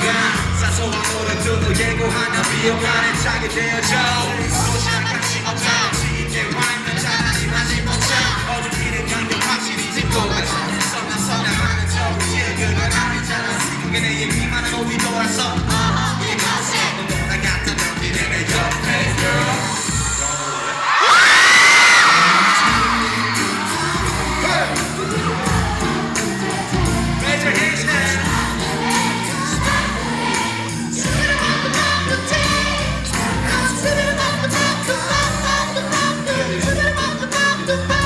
지나가 사소한 오른들도 예고하며 비어가는 차게 되어져. 소장같이 없다 지게 와있는 차라리 하지 못자 어둠 길은 강력 확실히 짚고 가자. 썸나 썸나 하는 저 위에 그건 아니잖아. 지금 내의 미만은 오히려 와서. to